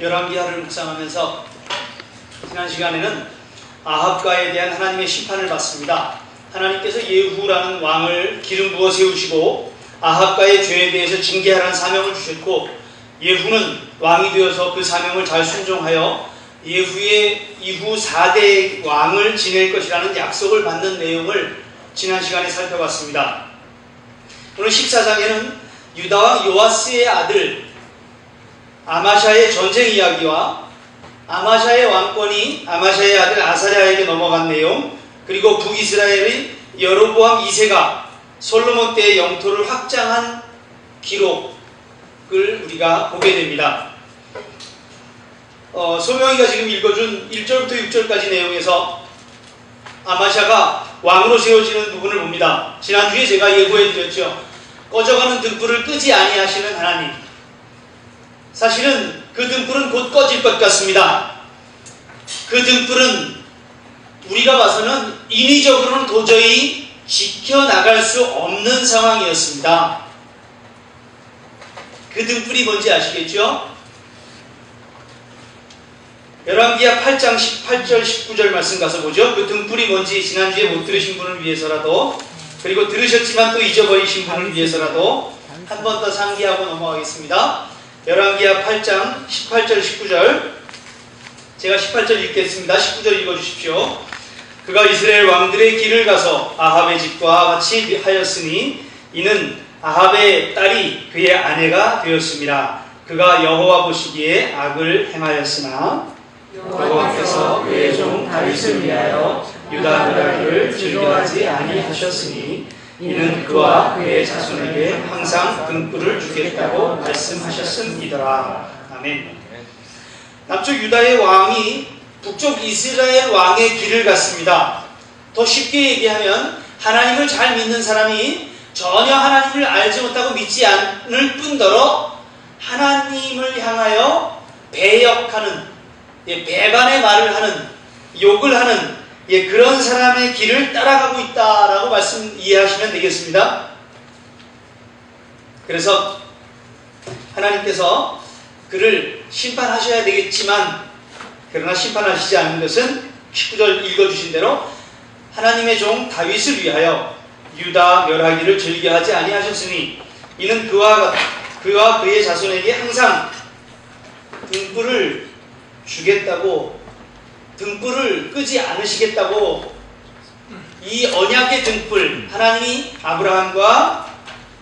열왕기하를 묵상하면서 지난 시간에는 아합과에 대한 하나님의 심판을 받습니다. 하나님께서 예후라는 왕을 기름 부어 세우시고 아합과의 죄에 대해서 징계하라는 사명을 주셨고 예후는 왕이 되어서 그 사명을 잘 순종하여 예후의 이후 4대 왕을 지낼 것이라는 약속을 받는 내용을 지난 시간에 살펴봤습니다. 오늘 14장에는 유다왕 요아스의 아들 아마샤의 전쟁 이야기와 아마샤의 왕권이 아마샤의 아들 아사랴에게 넘어간 내용 그리고 북이스라엘의 여로보암 2세가 솔로몬 때의 영토를 확장한 기록을 우리가 보게 됩니다. 어, 소명이가 지금 읽어준 1절부터 6절까지 내용에서 아마샤가 왕으로 세워지는 부분을 봅니다. 지난주에 제가 예고해 드렸죠. 꺼져가는 등불을 끄지 아니하시는 하나님. 사실은 그 등불은 곧 꺼질 것 같습니다. 그 등불은 우리가 봐서는 인위적으로는 도저히 지켜나갈 수 없는 상황이었습니다. 그 등불이 뭔지 아시겠죠? 열왕기하 8장 18절 19절 말씀 가서 보죠. 그 등불이 뭔지 지난주에 못 들으신 분을 위해서라도 그리고 들으셨지만 또 잊어버리신 분을 위해서라도 한 번 더 상기하고 넘어가겠습니다. 열왕기하 8장 18절 19절 제가 18절 읽겠습니다. 19절 읽어주십시오. 그가 이스라엘 왕들의 길을 가서 아합의 집과 같이 하였으니 이는 아합의 딸이 그의 아내가 되었습니다. 그가 여호와 보시기에 악을 행하였으나 여호와께서 그의 종 다윗을 위하여 유다 나라를 즐겨하지 아니하셨으니 이는 그와 그의 자손에게 항상 등불을 주겠다고 말씀하셨음이더라. 아멘. 남쪽 유다의 왕이 북쪽 이스라엘 왕의 길을 갔습니다. 더 쉽게 얘기하면 하나님을 잘 믿는 사람이 전혀 하나님을 알지 못하고 믿지 않을 뿐더러 하나님을 향하여 배역하는 예, 배반의 말을 하는 욕을 하는 예, 그런 사람의 길을 따라가고 있다라고 말씀 이해하시면 되겠습니다. 그래서 하나님께서 그를 심판하셔야 되겠지만 그러나 심판하시지 않는 것은 19절 읽어주신 대로 하나님의 종 다윗을 위하여 유다 멸하기를 즐겨하지 아니하셨으니 이는 그와 그와 그의 자손에게 항상 등불을 주겠다고 등불을 끄지 않으시겠다고 이 언약의 등불 하나님이 아브라함과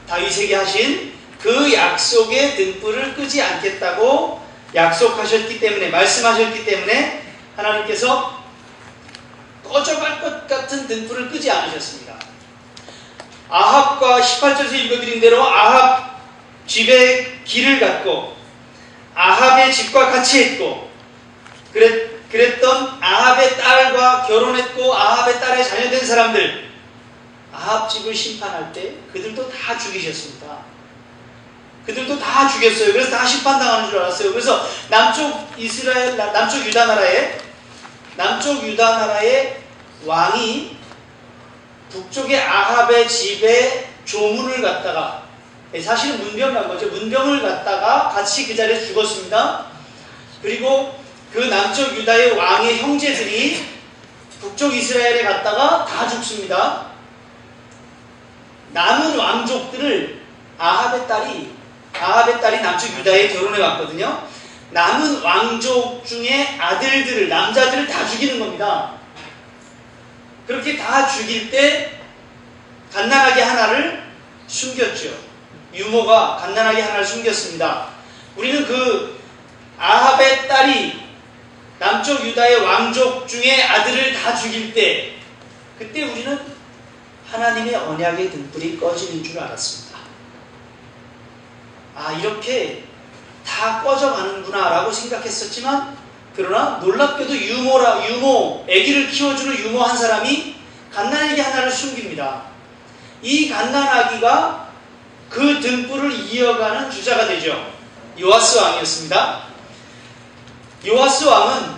다윗에게 하신 그 약속의 등불을 끄지 않겠다고 약속하셨기 때문에 말씀하셨기 때문에 하나님께서 꺼져갈 것 같은 등불을 끄지 않으셨습니다. 아합과 18절에서 읽어드린 대로 아합 집에 길을 갔고 아합의 집과 같이 했고 그랬, 그랬던 아합의 딸과 결혼했고 아합의 딸의 자녀된 사람들 아합 집을 심판할 때 그들도 다 죽이셨습니다. 그들도 다 죽였어요. 그래서 다 심판당하는 줄 알았어요. 그래서 남쪽 이스라엘, 남쪽 유다 나라에, 남쪽 유다 나라의 왕이 북쪽의 아합의 집에 조문을 갖다가, 사실은 문병이란 거죠. 문병을 갖다가 같이 그 자리에 죽었습니다. 그리고 그 남쪽 유다의 왕의 형제들이 북쪽 이스라엘에 갔다가 다 죽습니다. 남은 왕족들을 아합의 딸이 아합의 딸이 남쪽 유다에 결혼해 갔거든요. 남은 왕족 중에 아들들을 남자들을 다 죽이는 겁니다. 그렇게 다 죽일 때 갓난아기 하나를 숨겼죠. 유모가 갓난아기 하나를 숨겼습니다. 우리는 그 아합의 딸이 남쪽 유다의 왕족 중에 아들을 다 죽일 때 그때 우리는 하나님의 언약의 등불이 꺼지는 줄 알았습니다. 아, 이렇게 다 꺼져가는구나 라고 생각했었지만, 그러나 놀랍게도 유모라, 유모, 아기를 키워주는 유모 한 사람이 갓난아기 하나를 숨깁니다. 이 갓난아기가 그 등불을 이어가는 주자가 되죠. 요아스 왕이었습니다. 요아스 왕은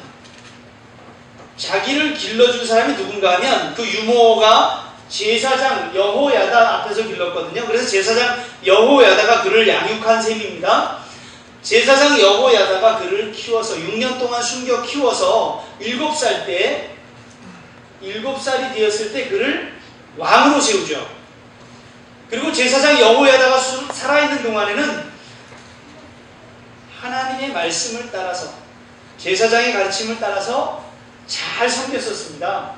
자기를 길러준 사람이 누군가 하면 그 유모가 제사장 여호야다 앞에서 길렀거든요. 그래서 제사장 여호야다가 그를 양육한 셈입니다. 제사장 여호야다가 그를 키워서 6년 동안 숨겨 키워서 7살 때 7살이 되었을 때 그를 왕으로 세우죠. 그리고 제사장 여호야다가 수- 살아있는 동안에는 하나님의 말씀을 따라서 제사장의 가르침을 따라서 잘 섬겼었습니다.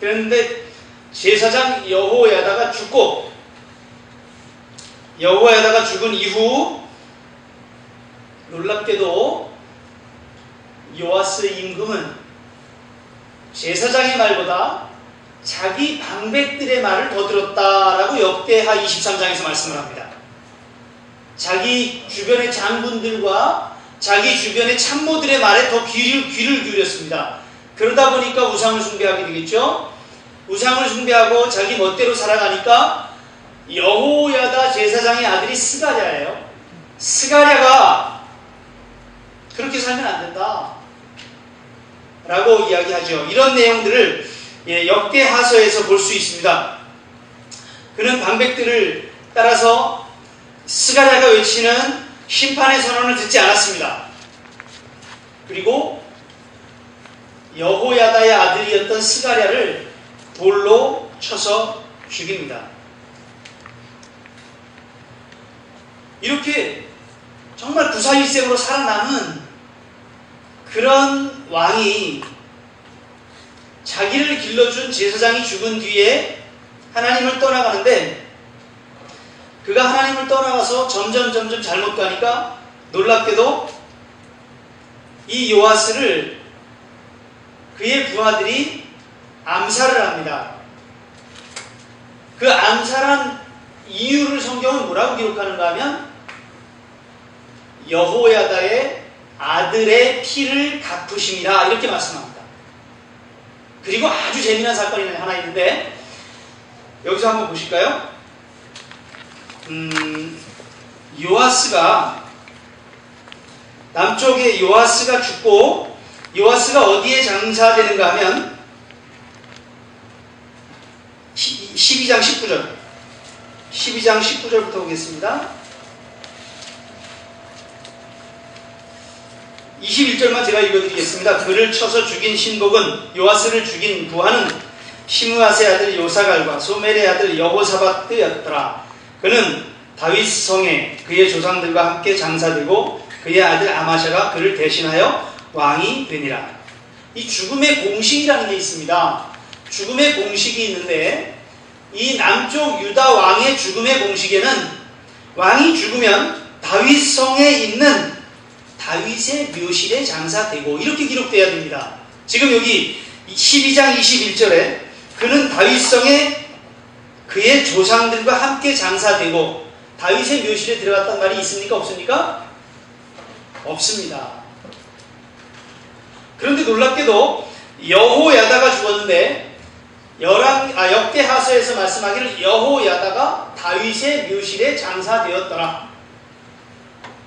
그런데 제사장 여호야다가 죽고 여호야다가 죽은 이후 놀랍게도 요아스 임금은 제사장의 말보다 자기 방백들의 말을 더 들었다라고 역대하 23장에서 말씀을 합니다. 자기 주변의 장군들과 자기 주변의 참모들의 말에 더 귀를, 귀를 기울였습니다. 그러다 보니까 우상을 숭배하게 되겠죠. 우상을 숭배하고 자기 멋대로 살아가니까 여호야다 제사장의 아들이 스가랴예요. 스가랴가 그렇게 살면 안 된다. 라고 이야기하죠. 이런 내용들을 예, 역대하서에서 볼 수 있습니다. 그는 방백들을 따라서 스가랴가 외치는 심판의 선언을 듣지 않았습니다. 그리고 여호야다의 아들이었던 스가랴를 돌로 쳐서 죽입니다. 이렇게 정말 구사일생으로 살아남은 그런 왕이 자기를 길러준 제사장이 죽은 뒤에 하나님을 떠나가는데 그가 하나님을 떠나가서 점점 점점 잘못 가니까 놀랍게도 이 요아스를 그의 부하들이 암살을 합니다. 그 암살한 이유를 성경은 뭐라고 기록하는가 하면 여호야다의 아들의 피를 갚으심이라 이렇게 말씀합니다. 그리고 아주 재미난 사건이 하나 있는데 여기서 한번 보실까요? 음, 요아스가 남쪽에 요아스가 죽고 요아스가 어디에 장사되는가 하면 12장 19절 12장 19절부터 보겠습니다. 21절만 제가 읽어드리겠습니다. 그를 쳐서 죽인 신복은 요아스를 죽인 부하는 시므아세 아들 요사갈과 소멜의 아들 여호사밧드였더라. 그는 다윗 성에 그의 조상들과 함께 장사되고 그의 아들 아마샤가 그를 대신하여 왕이 되니라. 이 죽음의 공식이라는 게 있습니다. 죽음의 공식이 있는데 이 남쪽 유다 왕의 죽음의 공식에는 왕이 죽으면 다윗 성에 있는 다윗의 묘실에 장사되고 이렇게 기록돼야 됩니다. 지금 여기 12장 21절에 그는 다윗성에 그의 조상들과 함께 장사되고 다윗의 묘실에 들어갔단 말이 있습니까? 없습니까? 없습니다. 그런데 놀랍게도 여호야다가 죽었는데 열왕 아 역대하서에서 말씀하기를 여호야다가 다윗의 묘실에 장사되었더라.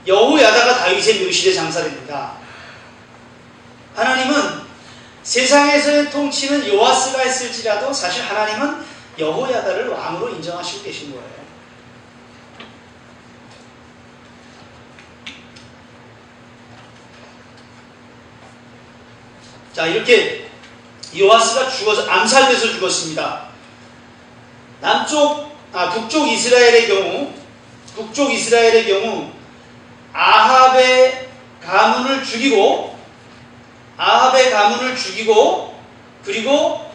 여호야다가 다윗의 묘실에 장사됩니다. 하나님은 세상에서의 통치는 요아스가 했을지라도 사실 하나님은 여호야다를 왕으로 인정하시고 계신 거예요. 자 이렇게 요아스가 죽어서 암살돼서 죽었습니다. 남쪽 아 북쪽 이스라엘의 경우 북쪽 이스라엘의 경우 아합의 가문을 죽이고 아합의 가문을 죽이고 그리고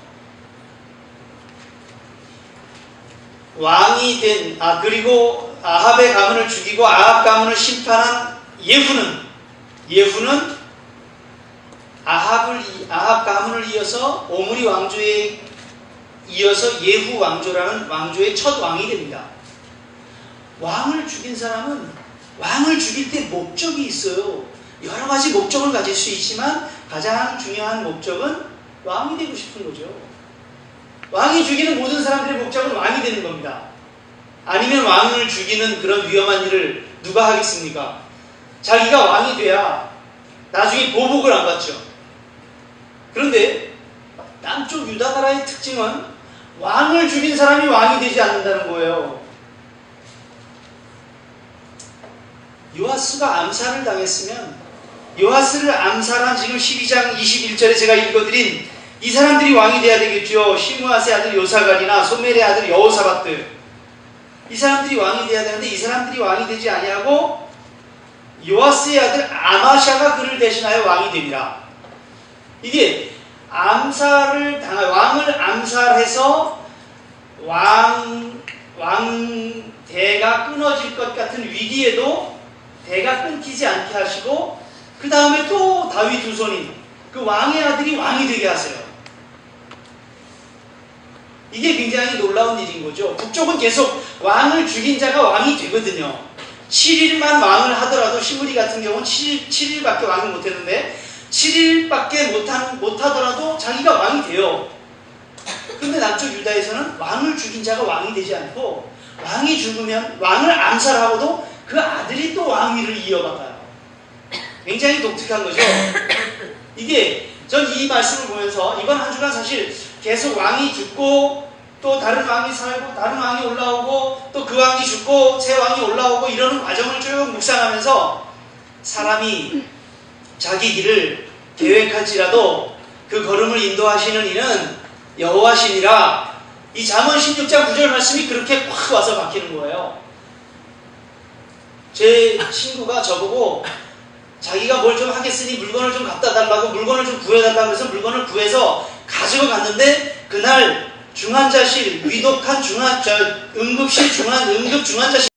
왕이 된 아 그리고 아합의 가문을 죽이고 아합 가문을 심판한 예후는 예후는 아합을 이- 아합 가문을 이어서 오므리 왕조에 이어서 예후 왕조라는 왕조의 첫 왕이 됩니다. 왕을 죽인 사람은 왕을 죽일 때 목적이 있어요. 여러 가지 목적을 가질 수 있지만 가장 중요한 목적은 왕이 되고 싶은 거죠. 왕이 죽이는 모든 사람들의 목적은 왕이 되는 겁니다. 아니면 왕을 죽이는 그런 위험한 일을 누가 하겠습니까? 자기가 왕이 돼야 나중에 보복을 안 받죠. 그런데 남쪽 유다 나라의 특징은 왕을 죽인 사람이 왕이 되지 않는다는 거예요. 요하스가 암살을 당했으면 요하스를 암살한 지금 12장 21절에 제가 읽어드린 이 사람들이 왕이 돼야 되겠죠. 시므아스의 아들 요사갈이나 소멜의 아들 여호사밧들 이 사람들이 왕이 돼야 되는데 이 사람들이 왕이 되지 아니하고 요아스의 아들 아마샤가 그를 대신하여 왕이 됩니다. 이게 암살을 당할 왕을 암살해서 왕 왕대가 끊어질 것 같은 위기에도 대가 끊기지 않게 하시고 그 다음에 또 다윗 후손인 그 왕의 아들이 왕이 되게 하세요. 이게 굉장히 놀라운 일인 거죠. 북쪽은 계속 왕을 죽인 자가 왕이 되거든요. 7일만 왕을 하더라도 시므리 같은 경우는 7일, 7일밖에 왕을 못했는데 7일밖에 못한, 못하더라도 자기가 왕이 돼요. 근데 남쪽 유다에서는 왕을 죽인 자가 왕이 되지 않고 왕이 죽으면 왕을 암살하고도 그 아들이 또 왕위를 이어받아요. 굉장히 독특한 거죠. 이게 전 이 말씀을 보면서 이번 한 주간 사실 계속 왕이 죽고 또 다른 왕이 살고 다른 왕이 올라오고 또 그 왕이 죽고 새 왕이 올라오고 이러는 과정을 쭉 묵상하면서 사람이 자기 길을 계획할지라도 그 걸음을 인도하시는 이는 여호와시니라 이 잠언 16장 9절 말씀이 그렇게 확 와서 박히는 거예요. 제 친구가 저보고 자기가 뭘 좀 하겠으니 물건을 좀 갖다 달라고 물건을 좀 구해달라고 해서 물건을 구해서 가지고 갔는데 그날 중환자실 위독한 중환 저 응급실 중환 응급 중환자실